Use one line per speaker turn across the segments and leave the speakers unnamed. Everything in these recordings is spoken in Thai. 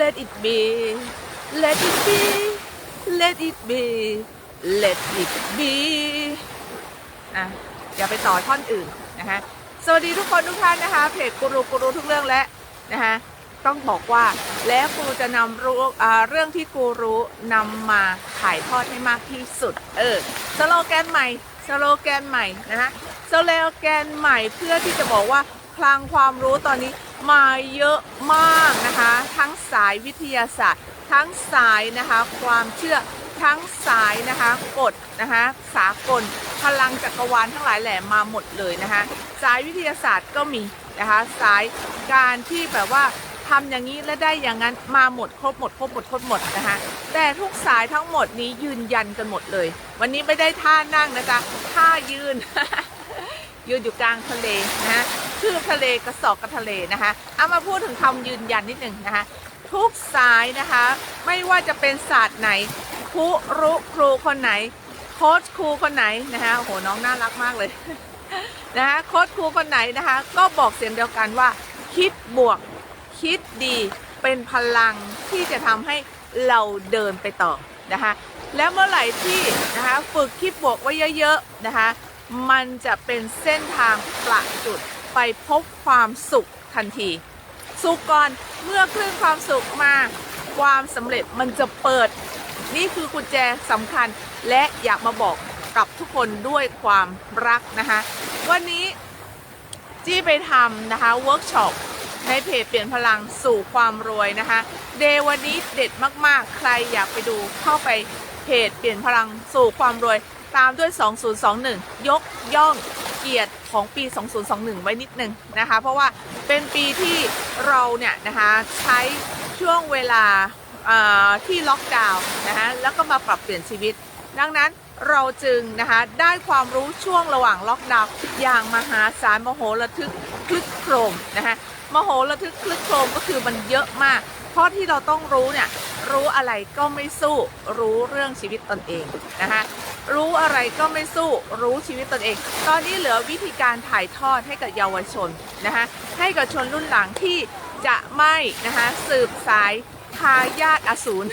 let it be let it be let it be let it be อะอย่าไปต่อท่อนอื่นนะคะสวัสดีทุกคนทุกท่านนะคะเพจกูรูกูรูทุกเรื่องและนะคะต้องบอกว่าแล้วกูจะนำรู้เรื่องที่กูรู้นำมาถ่ายทอดให้มากที่สุด เออสโลแกนใหม่สโลแกนใหม่นะคะสโลแกนใหม่เพื่อที่จะบอกว่า คลังความรู้ตอนนี้มาเยอะมากนะคะ ทั้งสายวิทยาศาสตร์ ทั้งสายนะคะความเชื่อทั้งสายนะคะกฎนะคะสากลพลังจักรวาลทั้งหลายแหล่มาหมดเลยนะคะ สายวิทยาศาสตร์ก็มีนะคะสายการที่แบบว่าทำอย่างนี้และได้อย่างนั้นมาหมดครบหมดครบหมดครบหมดนะคะ แต่ทุกสายทั้งหมดนี้ยืนยันกันหมดเลย วันนี้ไม่ได้ท่านั่งนะจ๊ะท่ายืน ยืนอยู่กลางทะเลนะะ คือทะเลกระสอบกับทะเลนะคะ เอามาพูดถึงคำยืนยันนิดหนึ่งนะคะ ทุกสายนะคะ ไม่ว่าจะเป็นศาสตร์ไหนครูรู้ครูคนไหน โค้ชครูคนไหนนะคะโอ้โหน้องน่ารักมากเลยนะคะโค้ชครูคนไหนนะคะ ก็บอกเสียงเดียวกันว่า คิดบวก คิดดีเป็นพลังที่จะทำให้เราเดินไปต่อนะคะแล้วเมื่อไหร่ที่นะคะฝึกคิดบวกไว้เยอะๆนะคะ มันจะเป็นเส้นทางประจุด ไปพบความสุขทันที สุขก่อนเมื่อคลื่นความสุขมา ความสำเร็จมันจะเปิด นี่คือกุญแจสำคัญและอยากมาบอกกับทุกคนด้วยความรักนะคะ วันนี้จี้ไปทำนะคะเวิร์กช็อปในเพจเปลี่ยนพลังสู่ความรวยนะคะ เดย์วันนี้เด็ดมากๆ ใครอยากไปดูเข้าไปเพจเปลี่ยนพลังสู่ความรวย ตามด้วย 2021 ยกย่อง เกียรติของปี 2021 ไว้นิดนึงนะคะ เพราะว่าเป็นปีที่เราเนี่ยนะคะใช้ช่วงเวลาที่ล็อกดาวน์นะคะแล้วก็มาปรับเปลี่ยนชีวิต ดังนั้นเราจึงนะคะได้ความรู้ช่วงระหว่างล็อกดาวน์อย่างมหาศาลมโหระทึกคลึกโครมนะคะมโหระทึกคลึกโครมก็คือมันเยอะมาก เพราะที่เราต้องรู้เนี่ยรู้อะไรก็ไม่สู้รู้เรื่องชีวิตตนเองนะคะรู้อะไรก็ไม่สู้รู้ชีวิตตนเอง ตอนนี้เหลือวิธีการถ่ายทอดให้กับเยาวชนนะคะให้กับชนรุ่นหลังที่จะไม่นะคะสืบสายทายาทอสูร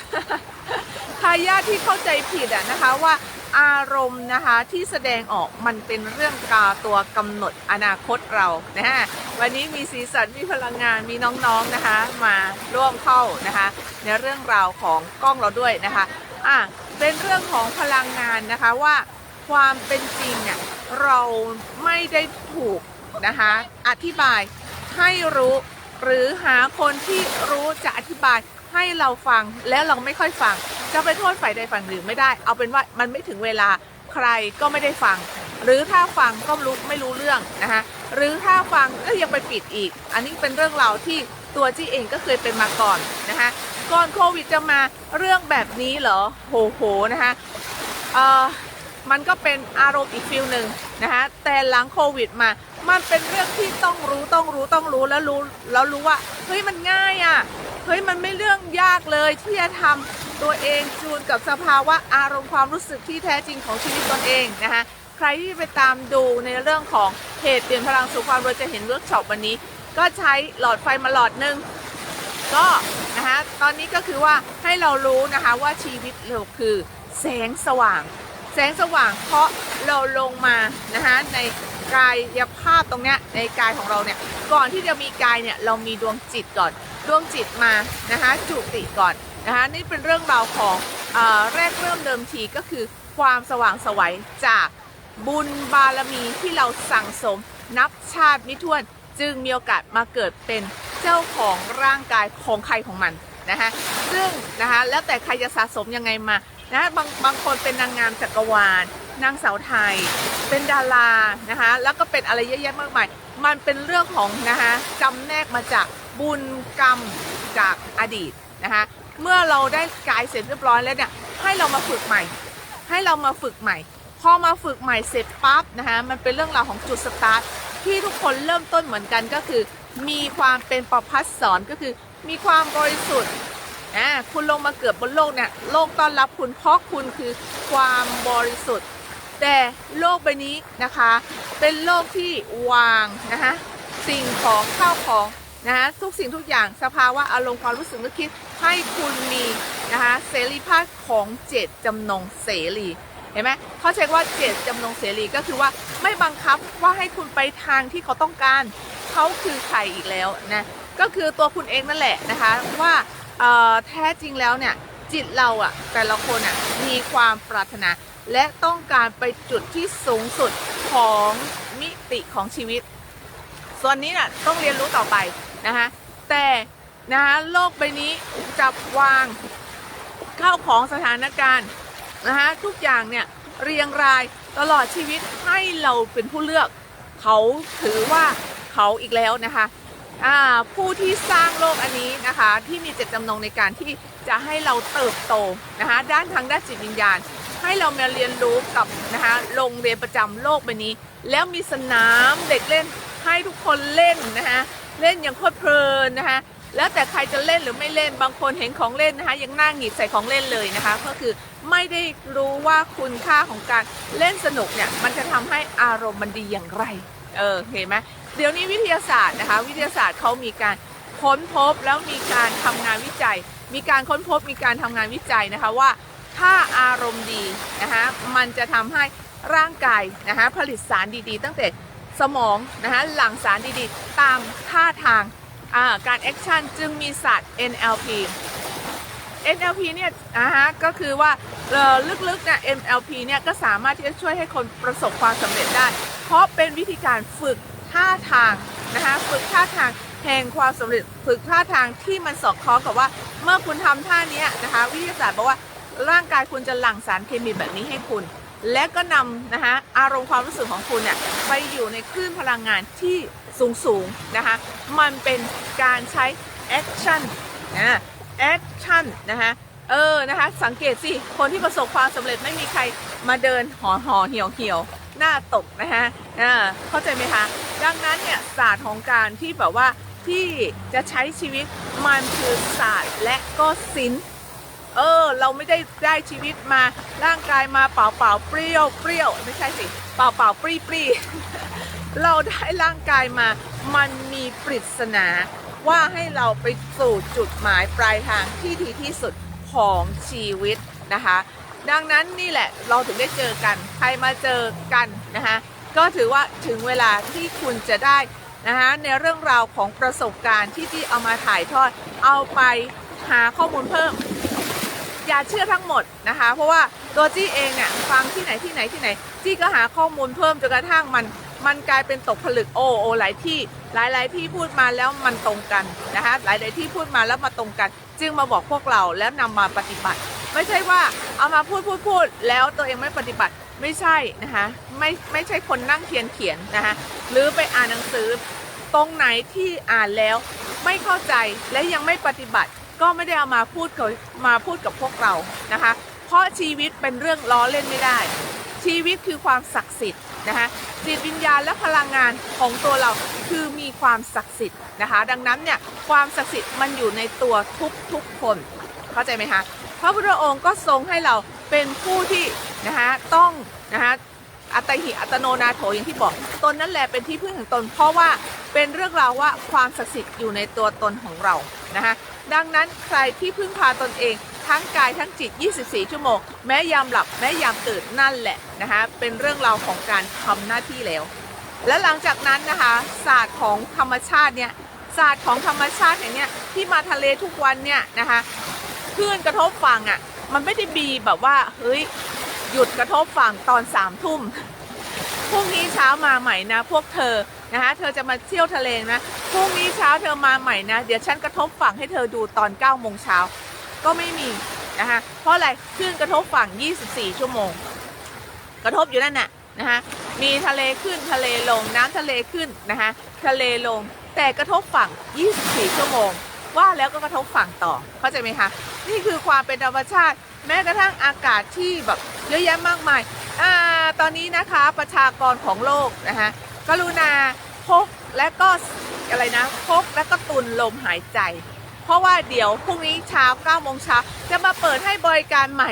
ทายาทที่เข้าใจผิดอะนะคะว่า อารมณ์นะคะที่แสดงออกมันเป็นเรื่องกาตัวกำหนดอนาคตเรานะฮะวันนี้มีสีสันมีพลังงานมีน้องๆนะคะ มาร่วมเข้านะคะ ในเรื่องราวของกล้องเราด้วยนะคะอะเป็นเรื่องของพลังงานนะคะว่าความเป็นจริงเนี่ยเราไม่ได้ถูกนะคะอธิบายให้รู้ หรือหาคนที่รู้จะอธิบาย ให้เราฟังแล้วเราไม่ค่อยฟัง จะไปโทษฝ่ายใดฝ่ายหนึ่งไม่ได้ เอาเป็นว่ามันไม่ถึงเวลาใครก็ไม่ได้ฟัง หรือถ้าฟังก็รู้ไม่รู้เรื่องนะคะหรือถ้าฟังก็ยังไปปิดอีก อันนี้เป็นเรื่องราวที่ตัวจี้เองก็เคยเป็นมาก่อนนะคะก่อนโควิดจะมาเรื่องแบบนี้เหรอโหโหนะคะเออมันก็เป็นอารมณ์อีกฟิลหนึ่งนะคะแต่หลังโควิดมา มันเป็นเรื่องที่ต้องรู้ต้องรู้ต้องรู้แล้วรู้แล้วรู้ว่าเฮ้ยมันง่ายอะ่ะ เฮ้ยมันไม่เรื่องยากเลยที่จะทำตัวเองจูนกับสภาวะอารมณ์ความรู้สึกที่แท้จริงของชีวิตตนเองนะคะใครที่ไปตามดูในเรื่องของเพจเปลี่ยนพลังสู่ความรวยจะเห็นเวิร์กช็อปวันนี้ ก็ใช้หลอดไฟมาหลอดหนึ่งก็นะคะตอนนี้ก็คือว่าให้เรารู้นะคะว่าชีวิตเราคือแสงสว่าง แสงสว่างเพราะเราลงมานะคะในกายภาพตรงเนี้ยในกายของเราเนี่ยก่อนที่จะมีกายเนี่ยเรามีดวงจิตก่อน ดวงจิตมานะคะจุติก่อนนะคะนี่เป็นเรื่องราวของอแรกเริ่มเดิมทีก็คือความสว่างสวัยจากบุญบารมีที่เราสั่งสมนับชาติมิถ้วนจึงมีโอกาสมาเกิดเป็นเจ้าของร่างกายของใครของมันนะคะซึ่งนะคะแล้วแต่ใครจะสะสมยังไงมานะบางบางคนเป็นนางงามจักรวาลนางสาวไทย เป็นดารานะคะแล้วก็เป็นอะไรเยอะแยะมากมาย มันเป็นเรื่องของนะคะจำแนกมาจาก บุญกรรมจากอดีตนะคะเมื่อเราได้กายเสร็จเรียบร้อยแล้วเนี่ยให้เรามาฝึกใหม่ ให้เรามาฝึกใหม่ พอมาฝึกใหม่เสร็จปั๊บนะคะมันเป็นเรื่องราวของจุดสตาร์ทที่ทุกคนเริ่มต้นเหมือนกันก็คือ มีความเป็นประพัดสอนก็คือมีความบริสุทธิ์อ่าคุณลงมาเกิดบนโลกเนี่ยโลกต้อนรับคุณเพราะคุณคือความบริสุทธิ์ แต่โลกใบนี้นะคะ เป็นโลกที่วางนะคะสิ่งของข้าวของ นะคะทุกสิ่งทุกอย่างสภาวะอารมณ์ความรู้สึกนึกคิดให้คุณมีนะคะเสรีภาพของเจตจำนงเสรีเห็นไหมเขาใช้ว่าเจตจำนงเสรีก็คือว่าไม่บังคับว่าให้คุณไปทางที่เขาต้องการเขาคือใครอีกแล้วนะก็คือตัวคุณเองนั่นแหละนะคะว่าเอ่อแท้จริงแล้วเนี่ยจิตเราอะแต่ละคนอะมีความปรารถนา และต้องการไปจุดที่สูงสุดของมิติของชีวิต ส่วนนี้น่ะต้องเรียนรู้ต่อไป นะคะแต่นะคะโลกใบนี้จับวางเข้าของสถานการณ์นะคะทุกอย่างเนี่ยเรียงรายตลอดชีวิตให้เราเป็นผู้เลือก เขาถือว่าเขาอีกแล้วนะคะผู้ที่สร้างโลกอันนี้นะคะที่มีเจตจำนงในการที่จะให้เราเติบโตนะคะด้านทางด้านจิตวิญญาณ ให้เรามาเรียนรู้กับนะคะโรงเรียนประจำโลกใบนี้ แล้วมีสนามเด็กเล่นให้ทุกคนเล่นนะคะ เล่นอย่างเพลิดเพลินนะคะแล้วแต่ใครจะเล่นหรือไม่เล่นบางคนเห็นของเล่นนะคะยังหน้าหงิดใส่ของเล่นเลยนะคะ ก็คือไม่ได้รู้ว่าคุณค่าของการเล่นสนุกเนี่ยมันจะทำให้อารมณ์มันดีอย่างไรเออเห็นไหมเดี๋ยวนี้วิทยาศาสตร์นะคะ วิทยาศาสตร์เขามีการค้นพบแล้วมีการทำงานวิจัย มีการค้นพบมีการทำงานวิจัยนะคะว่า ถ้าอารมณ์ดีนะคะมันจะทำให้ร่างกายนะคะผลิตสารดีๆ ตั้งแต่ สมองนะคะหลั่งสารดีๆ ตามท่าทางการแอคชั่นจึงมีศาสตร์ NLP NLP เนี่ยอ่าฮะก็คือว่าลึกๆเนี่ย NLP เนี่ยก็สามารถที่จะช่วยให้คนประสบความสำเร็จได้ เพราะเป็นวิธีการฝึกท่าทางนะคะฝึกท่าทางแห่งความสำเร็จฝึกท่าทางที่มันสอดคล้องกับว่า เมื่อคุณทำท่านี้นะคะ วิทยาศาสตร์บอกว่าร่างกายคุณจะหลั่งสารเคมีแบบนี้ให้คุณ และก็นำนะคะอารมณ์ความรู้สึกของคุณเนี่ยไปอยู่ในคลื่นพลังงานที่สูงสูงนะคะมันเป็นการใช้แอคชั่นนะแอคชั่นนะคะเออนะคะสังเกตสิคนที่ประสบความสำเร็จไม่มีใครมาเดินห่อห่อเหี่ยวเหี่ยวหน้าตกนะคะอ่าเข้าใจไหมคะดังนั้นเนี่ยศาสตร์ของการที่แบบว่าที่จะใช้ชีวิตมันคือศาสตร์และก็ศิลป์ เออ เราไม่ได้ได้ชีวิตมาร่างกายมาเปล่าเปล่าเปรี้ยวเปรี้ยวไม่ใช่สิเปล่าเปล่าปรี้ปรี้เราได้ร่างกายมา มันมีปริศนาว่าให้เราไปสู่จุดหมายปลายทางที่ดีที่สุดของชีวิตนะคะ ดังนั้นนี่แหละเราถึงได้เจอกัน ใครมาเจอกันนะคะก็ถือว่าถึงเวลาที่คุณจะได้นะคะในเรื่องราวของประสบการณ์ที่ที่เอามาถ่ายทอดเอาไปหาข้อมูลเพิ่ม อย่าเชื่อทั้งหมดนะคะ เพราะว่าตัวจี้เองเนี่ยฟังที่ไหนที่ไหนที่ไหนจี้ก็หาข้อมูลเพิ่มจนกระทั่งมัน มันกลายเป็นตกผลึกโอโอหลายที่หลายหลายที่พูดมาแล้วมันตรงกันนะคะหลายหลายที่พูดมาแล้วมาตรงกัน จึงมาบอกพวกเราแล้วนำมาปฏิบัติ ไม่ใช่ว่าเอามาพูดพูดพูดแล้วตัวเองไม่ปฏิบัติไม่ใช่นะคะไม่ไม่ใช่คนนั่งเขียนเขียนนะคะหรือไปอ่านหนังสือตรงไหนที่อ่านแล้วไม่เข้าใจและยังไม่ปฏิบัติ ก็ไม่ได้เอามาพูดกับมาพูดกับพวกเรานะคะ เพราะชีวิตเป็นเรื่องล้อเล่นไม่ได้ ชีวิตคือความศักดิ์สิทธิ์นะคะจิตวิญญาณและพลังงานของตัวเราคือมีความศักดิ์สิทธิ์นะคะ ดังนั้นเนี่ยความศักดิ์สิทธิ์มันอยู่ในตัวทุกทุกๆคนเข้าใจไหมคะพระพุทธองค์ก็ทรงให้เราเป็นผู้ที่นะคะต้องนะคะอัตหิอัตโนนาโถอย่างที่บอกตนนั่นแหละเป็นที่พึ่งของตน เพราะว่าเป็นเรื่องราวว่าความศักดิ์สิทธิ์อยู่ในตัวตนของเรานะคะ ดังนั้นใครที่พึ่งพาตนเอง ทั้งกายทั้งจิต 24 ชั่วโมง แม้ยามหลับแม้ยามตื่นนั่นแหละนะคะเป็นเรื่องราวของการทำหน้าที่แล้ว และหลังจากนั้นนะคะศาสตร์ของธรรมชาติเนี่ยศาสตร์ของธรรมชาติอย่างเนี้ยที่มาทะเลทุกวันเนี่ยนะคะคลื่นกระทบฝั่งอะ่ะมันไม่ได้บีแบบว่าเฮ้ยหยุดกระทบฝั่งตอนสามทุ่มพรุ่งนี้เช้ามาใหม่นะ พวกเธอ นะคะ เธอจะมาเที่ยวทะเลนะพรุ่งนี้เช้าเธอมาใหม่นะ เดี๋ยวฉันกระทบฝั่งให้เธอดูตอน9ก้าโมงเช้าก็ไม่มีนะคะเพราะอะไรคลื่นกระทบฝั่ง 24 ชั่วโมง กระทบอยู่นั่นน่ะนะคะมีทะเลขึ้นทะเลลงน้ำทะเลขึ้นนะคะทะเลลงแต่กระทบฝั่ง 24 ชั่วโมง ว่าแล้วก็กระทบฝั่งต่อเข้าใจไหมคะนี่คือความเป็นธรรมชาติ แม้กระทั่งอากาศที่แบบเยอะแยะมากมายอ่าตอนนี้นะคะประชากรของโลกนะคะ กรุณาพกและก็อะไรนะพกและก็ตุนลมหายใจ เพราะว่าเดี๋ยวพรุ่งนี้เช้า9โมงเช้าจะมาเปิดให้บริการใหม่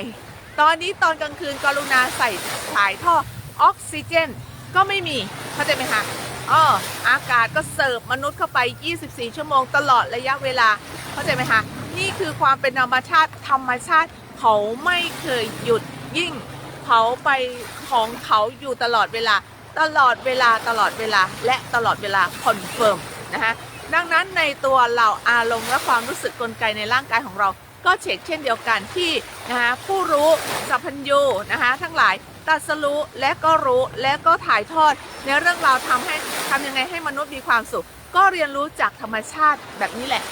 ตอนนี้ตอนกลางคืนกรุณาใส่สายท่อออกซิเจน ก็ไม่มีเข้าใจไหมคะออ้ออากาศก็เสิร์ฟมนุษย์เข้าไป 24 ชั่วโมงตลอดระยะเวลา เข้าใจไหมคะ นี่คือความเป็นธรรมชาติธรรมชาติเขาไม่เคยหยุดยิ่ง เขาไปของเขาอยู่ตลอดเวลา ตลอดเวลาตลอดเวลาและตลอดเวลาคอนเฟิร์มนะคะดังนั้นในตัวเราอารมณ์และความรู้สึกกลไกในร่างกายของเราก็เช็คเช่นเดียวกันที่นะคะผู้รู้สัพพัญญูนะคะทั้งหลายตรัสรู้และก็รู้และก็ถ่ายทอด ในเรื่องราวทำให้ทำยังไงให้มนุษย์มีความสุข ก็เรียนรู้จากธรรมชาติแบบนี้แหละ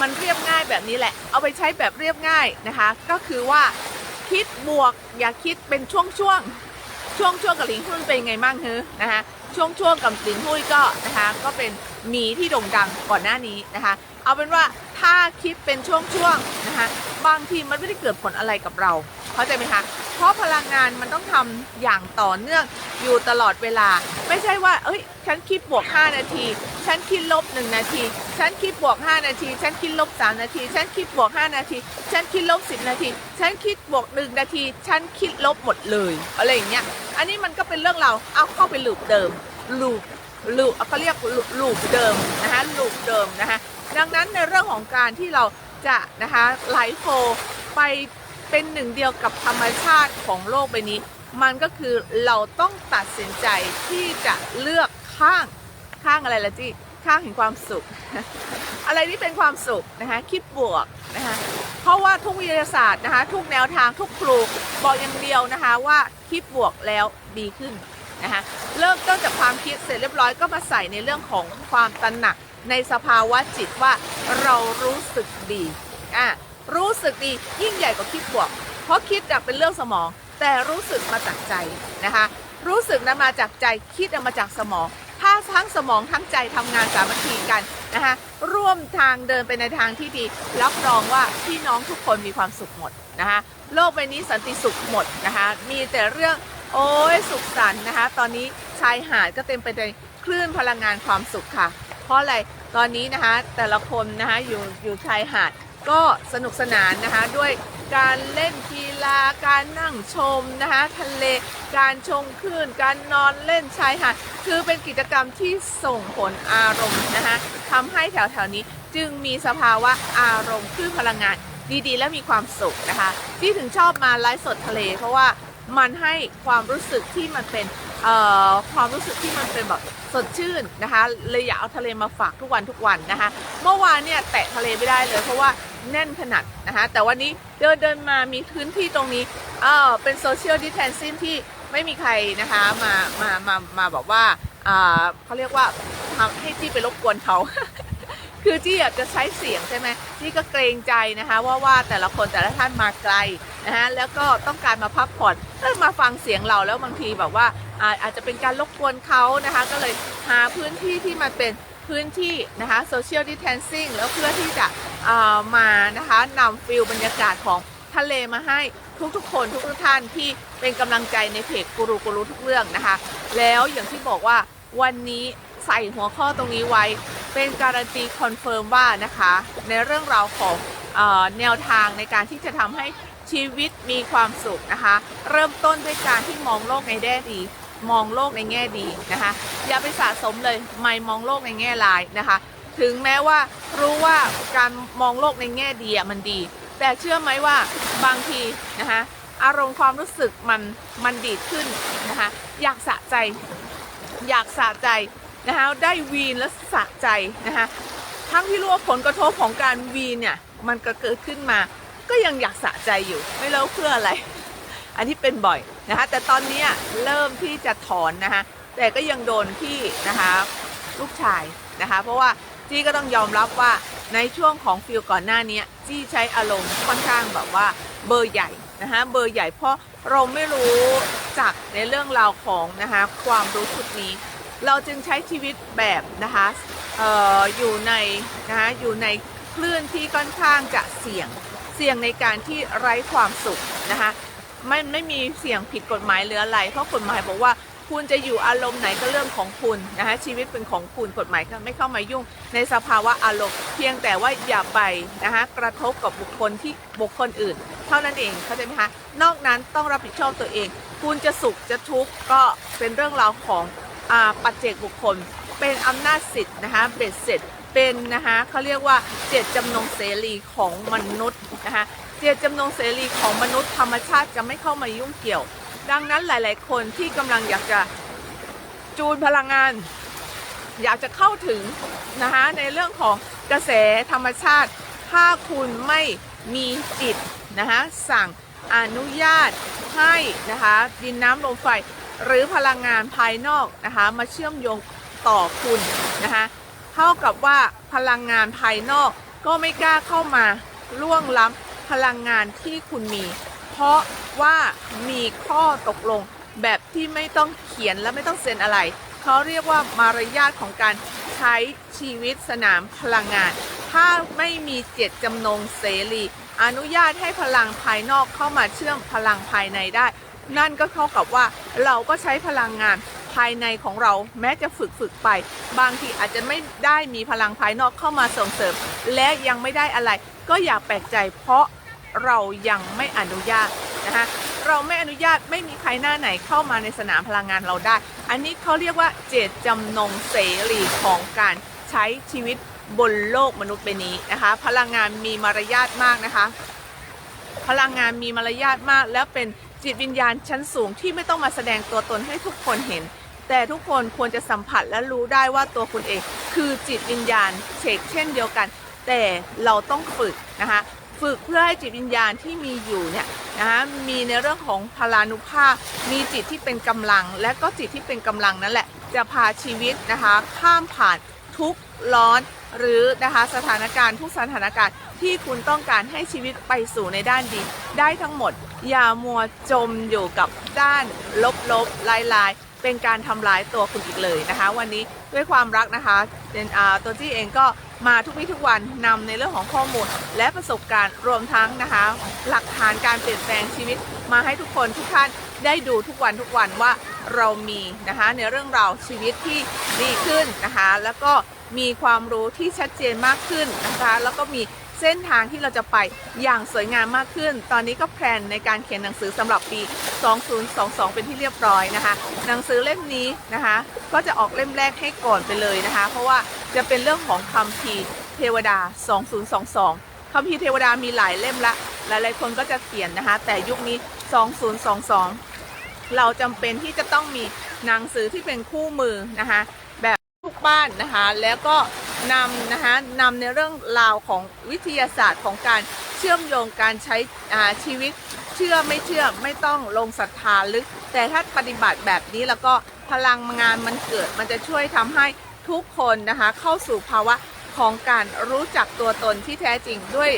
มันเรียบง่ายแบบนี้แหละ เอาไปใช้แบบเรียบง่ายนะคะ ก็คือว่าคิดบวกอย่าคิดเป็นช่วงช่วงๆ ช่วงช่วงกับหลิงหุ้นเป็นไงบ้างเฮ้นะคะช่วงช่วงกับหลิงหุ้ยก็นะคะก็เป็นหมีที่โด่งดังก่อนหน้านี้นะคะ เอาเป็นว่าถ้าคิดเป็นช่วงๆนะคะบางทีมันไม่ได้เกิดผลอะไรกับเราเข้าใจไหมคะเพราะพลังงานมันต้องทำอย่างต่อเนื่องอยู่ตลอดเวลา ไม่ใช่ว่า เอ้ย ฉันคิดบวก 5 นาที ฉันคิดลบ 1 นาที ฉันคิดบวก 5 นาที ฉันคิดลบ 3 นาที ฉันคิดบวก 5 นาที ฉันคิดลบ 10 นาที ฉันคิดบวก 1 นาที ฉันคิดลบหมดเลย อะไรอย่างเงี้ย อันนี้มันก็เป็นเรื่องเราเอาเข้าไปลูปเดิมลูปลูปเขาเรียกลูปเดิมนะคะลูปเดิมนะคะดังนั้นในเรื่องของการที่เราจะนะคะไลฟ์โฟไปเป็นหนึ่งเดียวกับธรรมชาติของโลกใบนี้ มันก็คือเราต้องตัดสินใจที่จะเลือกข้างข้างอะไรละจี้ ข้างแห่งความสุข อะไรที่เป็นความสุขนะคะคิดบวกนะคะเพราะว่าทุกวิทยาศาสตร์นะคะทุกแนวทางทุกครูบอกอย่างเดียวนะคะว่าคิดบวกแล้วดีขึ้นนะคะเริ่มต้นจากความคิดเสร็จเรียบร้อยก็มาใส่ในเรื่องของความตระหนักในสภาวะจิตว่าเรารู้สึกดีอะรู้สึกดียิ่งใหญ่กว่าคิดบวก เพราะคิดอะเป็นเรื่องสมอง แต่รู้สึกมาจากใจนะคะรู้สึกนะมาจากใจคิดมาจากสมอง ทั้งสมองทั้งใจทำงานสามัคคีกันนะคะร่วมทางเดินไปในทางที่ดี รับรองว่าพี่น้องทุกคนมีความสุขหมดนะคะโลกใบนี้สันติสุขหมดนะคะมีแต่เรื่องโอ้ยสุขสันต์นะคะ ตอนนี้ชายหาดก็เต็มไปด้วยคลื่นพลังงานความสุขค่ะ เพราะอะไรตอนนี้นะคะแต่ละคนนะคะอยู่อยู่ชายหาดก็สนุกสนานนะคะด้วย การเล่นกีฬาการนั่งชมนะคะทะเลการชมคลื่นการนอนเล่นชายหาดคือเป็นกิจกรรมที่ส่งผลอารมณ์นะคะทำให้แถวๆนี้จึงมีสภาวะอารมณ์คลื่นพลังงานดีๆ และมีความสุขนะคะ ที่ถึงชอบมาไลฟ์สดทะเล เพราะว่ามันให้ความรู้สึกที่มันเป็นเอ่อความรู้สึกที่มันเป็นแบบสดชื่นนะคะเลยอยากเอาทะเลมาฝากทุกวันทุกวันนะคะ เมื่อวานเนี่ยแตะทะเลไม่ได้เลยเพราะว่า แน่นขนาดนะคะ แต่วันนี้เดินเดินมามีพื้นที่ตรงนี้เออเป็นโซเชียลดิแทนซิ่งที่ไม่มีใครนะคะมามามามาบอกว่าอ่าเขาเรียกว่าทำให้ที่ไปรบกวนเขา คือจี้อยากจะใช้เสียงใช่ไหมจี้ก็เกรงใจนะคะว่าว่าแต่ละคนแต่ละท่านมาไกลนะฮะแล้วก็ต้องการมาพักผ่อนเอ้ยมาฟังเสียงเราแล้วบางทีแบบว่าอาอาจจะเป็นการรบกวนเขานะคะ ก็เลยหาพื้นที่ที่มันเป็น พื้นที่นะคะโซเชียลดิ t แทนซิ่งแล้วเพื่อที่จะอ่ามานะคะนำฟิลบรรยากาศของทะเลมาให้ทุกๆ คนทุกๆท่านที่เป็นกำลังใจในเพจกูรูกูรูทุกเรื่องนะคะ แล้วอย่างที่บอกว่าวันนี้ใส่หัวข้อตรงนี้ไว้ เป็นการันตีคอนเฟิร์มว่านะคะ ในเรื่องราวของอแนวทางในการที่จะทำให้ชีวิตมีความสุขนะคะ เริ่มต้นด้วยการที่มองโลกในแง่ดี มองโลกในแง่ดีนะคะ อย่าไปสะสมเลยไม่มองโลกในแง่ร้ายนะคะ ถึงแม้ว่ารู้ว่าการมองโลกในแง่ดีอะมันดี แต่เชื่อไหมว่าบางทีนะคะอารมณ์ความรู้สึกมันมันดีดขึ้นนะคะอยากสะใจ อยากสะใจนะคะได้วีนและสะใจนะคะทั้งที่รู้ว่าผลกระทบของการวีนเนี่ยมันก็เกิดขึ้นมา ก็ยังอยากสะใจอยู่ ไม่รู้เพื่ออะไร อันที่เป็นบ่อย นะคะแต่ตอนนี้เริ่มที่จะถอนนะคะแต่ก็ยังโดนที่นะคะลูกชายนะคะเพราะว่าจี้ก็ต้องยอมรับว่าในช่วงของฟิลก่อนหน้านี้จี้ใช้อารมณ์ค่อนข้างแบบว่าเบอร์ใหญ่นะคะเบอร์ใหญ่เพราะเราไม่รู้จักในเรื่องราวของนะคะความรู้ชุดนี้ เราจึงใช้ชีวิตแบบนะคะเอ่ออยู่ในนะคะอยู่ในคลื่นที่ค่อนข้างจะเสี่ยงเสี่ยงในการที่ไร้ความสุขนะคะ ไม่ไม่มีเสี่ยงผิดกฎหมายหรืออะไร เพราะกฎหมายบอกว่าคุณจะอยู่อารมณ์ไหนก็เรื่องของคุณนะคะชีวิตเป็นของคุณกฎหมายก็ไม่เข้ามายุ่ง ในสภาวะอารมณ์เพียงแต่ว่าอย่าไปนะคะกระทบกับบุคคลที่บุคคลอื่น เท่านั้นเองเข้าใจไหมคะนอกนั้นต้องรับผิดชอบตัวเอง คุณจะสุขจะทุกข์ก็เป็นเรื่องราวของอาปัจเจกบุคคล เป็นอำนาจสิทธิ์นะคะเบ็ดเสร็จเป็นนะคะเขาเรียกว่าเจตจำนงเสรีของมนุษย์นะคะ เจตจำนงเสรีของมนุษย์ธรรมชาติจะไม่เข้ามายุ่งเกี่ยว ดังนั้นหลาย ๆ คนที่กำลังอยากจะจูนพลังงาน อยากจะเข้าถึงนะคะในเรื่องของกระแสธรรมชาติ ถ้าคุณไม่มีจิตนะคะสั่งอนุญาตให้นะคะดินน้ำลมไฟหรือพลังงานภายนอกนะคะมาเชื่อมโยงต่อคุณนะคะเท่ากับว่าพลังงานภายนอกก็ไม่กล้าเข้ามาล่วงล้ำ พลังงานที่คุณมี เพราะว่ามีข้อตกลงแบบที่ไม่ต้องเขียนและไม่ต้องเซ็นอะไร เขาเรียกว่ามารยาทของการใช้ชีวิตสนามพลังงาน ถ้าไม่มีเจตจำนงเสรี อนุญาตให้พลังภายนอกเข้ามาเชื่อมพลังภายในได้ นั่นก็เท่ากับว่าเราก็ใช้พลังงาน ภายในของเราแม้จะฝึกฝึกไป บางทีอาจจะไม่ได้มีพลังภายนอกเข้ามาส่งเสริม และยังไม่ได้อะไร ก็อย่าแปลกใจเพราะเรายังไม่อนุญาตนะคะเราไม่อนุญาตไม่มีใครหน้าไหนเข้ามาในสนามพลังงานเราได้ อันนี้เขาเรียกว่าเจตจำนงเสรีของการใช้ชีวิตบนโลกมนุษย์ใบนี้นะคะ พลังงานมีมารยาทมากนะคะ พลังงานมีมารยาทมาก และเป็นจิตวิญญาณชั้นสูงที่ไม่ต้องมาแสดงตัวตนให้ทุกคนเห็น แต่ทุกคนควรจะสัมผัสและรู้ได้ว่าตัวคุณเอง คือจิตวิญญาณเชกเช่นเดียวกัน แต่เราต้องฝึกนะคะฝึกเพื่อให้จิตวิญญาณที่มีอยู่เนี่ยนะคะมีในเรื่องของพลานุภาพ มีจิตที่เป็นกำลัง และก็จิตที่เป็นกำลังนั่นแหละ จะพาชีวิตนะคะข้ามผ่านทุกร้อนหรือนะคะสถานการณ์ทุกสถานการณ์ที่คุณต้องการให้ชีวิตไปสู่ในด้านดี ได้ทั้งหมด อย่ามัวจมอยู่กับด้านลบๆลายๆ เป็นการทำร้ายตัวคุณอีกเลยนะคะ วันนี้ด้วยความรักนะคะเจนอาตัวจี้เองก็มาทุกวี่ทุกวันนำในเรื่องของข้อมูล และประสบการณ์รวมทั้งนะคะ หลักฐานการเปลี่ยนแปลงชีวิต มาให้ทุกคนทุกท่านได้ดูทุกวันทุกวันว่าเรามีนะคะในเรื่องราวชีวิตที่ดีขึ้นนะคะ แล้วก็มีความรู้ที่ชัดเจนมากขึ้นนะคะ แล้วก็มี เส้นทางที่เราจะไปอย่างสวยงามมากขึ้น ตอนนี้ก็แพลนในการเขียนหนังสือสำหรับปี 2022 เป็นที่เรียบร้อยนะคะ หนังสือเล่มนี้นะคะ ก็จะออกเล่มแรกให้ก่อนไปเลยนะคะ เพราะว่าจะเป็นเรื่องของคัมภีเทวดา 2022คัมภีเทวดามีหลายเล่มละ หลายๆคนก็จะเขียนนะคะ แต่ยุคนี้ 2022 เราจำเป็นที่จะต้องมีหนังสือที่เป็นคู่มือนะคะ แบบทุกบ้านนะคะ แล้วก็ นำนะคะนำในเรื่องราวของวิทยาศาสตร์ของการเชื่อมโยงการใช้ชีวิต เชื่อไม่เชื่อไม่ต้องลงศรัทธาลึก แต่ถ้าปฏิบัติแบบนี้แล้วก็พลังงานมันเกิด มันจะช่วยทำให้ทุกคนนะคะเข้าสู่ภาวะของการรู้จักตัวตนที่แท้จริงด้วย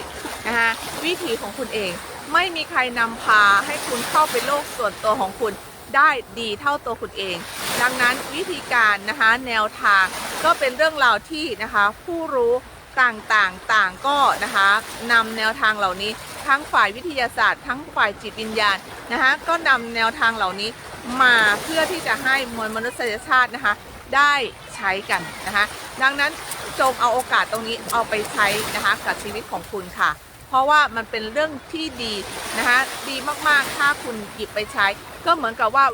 นะคะวิถีของคุณเอง ไม่มีใครนำพาให้คุณเข้าไปโลกส่วนตัวของคุณ ได้ดีเท่าตัวคุณเอง ดังนั้นวิธีการนะคะแนวทางก็เป็นเรื่องราวที่นะคะผู้รู้ต่างๆต่างก็นะคะนำแนวทางเหล่านี้ทั้งฝ่ายวิทยาศาสตร์ ทั้งฝ่ายจิตวิญญาณนะคะก็นำแนวทางเหล่านี้มาเพื่อที่จะให้มวลมนุษยชาตินะคะได้ใช้กันนะคะ ดังนั้นจงเอาโอกาสตรงนี้เอาไปใช้นะคะกับชีวิตของคุณค่ะ เพราะว่ามันเป็นเรื่องที่ดีนะคะดีมากๆถ้าคุณหยิบไปใช้ ก็เหมือนกับว่า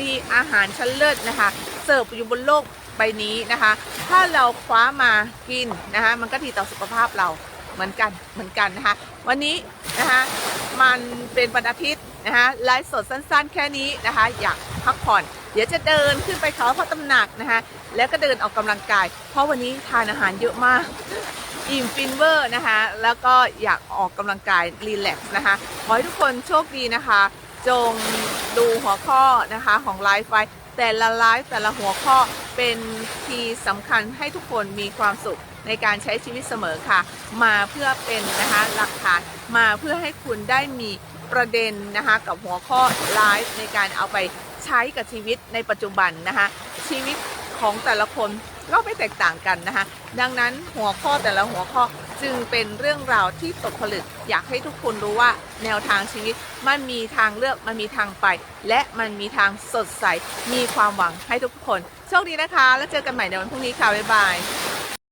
มีอาหารชั้นเลิศนะคะเสิร์ฟอยู่บนโลกใบนี้นะคะ ถ้าเราคว้ามากินนะคะมันก็ดีต่อสุขภาพเราเหมือนกันเหมือนกันนะคะ วันนี้นะคะมันเป็นวันอาทิตย์นะคะไลฟ์สดสั้นๆ แค่นี้นะคะ อยากพักผ่อน เดี๋ยวจะเดินขึ้นไปเขาพระตำหนักนะคะ แล้วก็เดินออกกำลังกาย เพราะวันนี้ทานอาหารเยอะมาก อิ่มฟินเวอร์นะคะ แล้วก็อยากออกกำลังกายรีแลกซ์นะคะ ขอให้ทุกคนโชคดีนะคะ จงดูหัวข้อนะคะของไลฟ์ไว้แต่ละไลฟ์แต่ละหัวข้อเป็นคีย์สำคัญให้ทุกคนมีความสุขในการใช้ชีวิตเสมอค่ะ มาเพื่อเป็นนะคะหลักฐานมาเพื่อให้คุณได้มีประเด็นนะคะกับหัวข้อไลฟ์ในการเอาไปใช้กับชีวิตในปัจจุบันนะคะชีวิตของแต่ละคนก็ไม่แตกต่างกันนะคะ ดังนั้นหัวข้อแต่ละหัวข้อจึงเป็นเรื่องราวที่ตกผลึก อยากให้ทุกคนรู้ว่าแนวทางชีวิตมันมีทางเลือกมันมีทางไป และมันมีทางสดใส มีความหวังให้ทุกคน โชคดีนะคะ แล้วเจอกันใหม่ในวันพรุ่งนี้ค่ะ บ๊ายบาย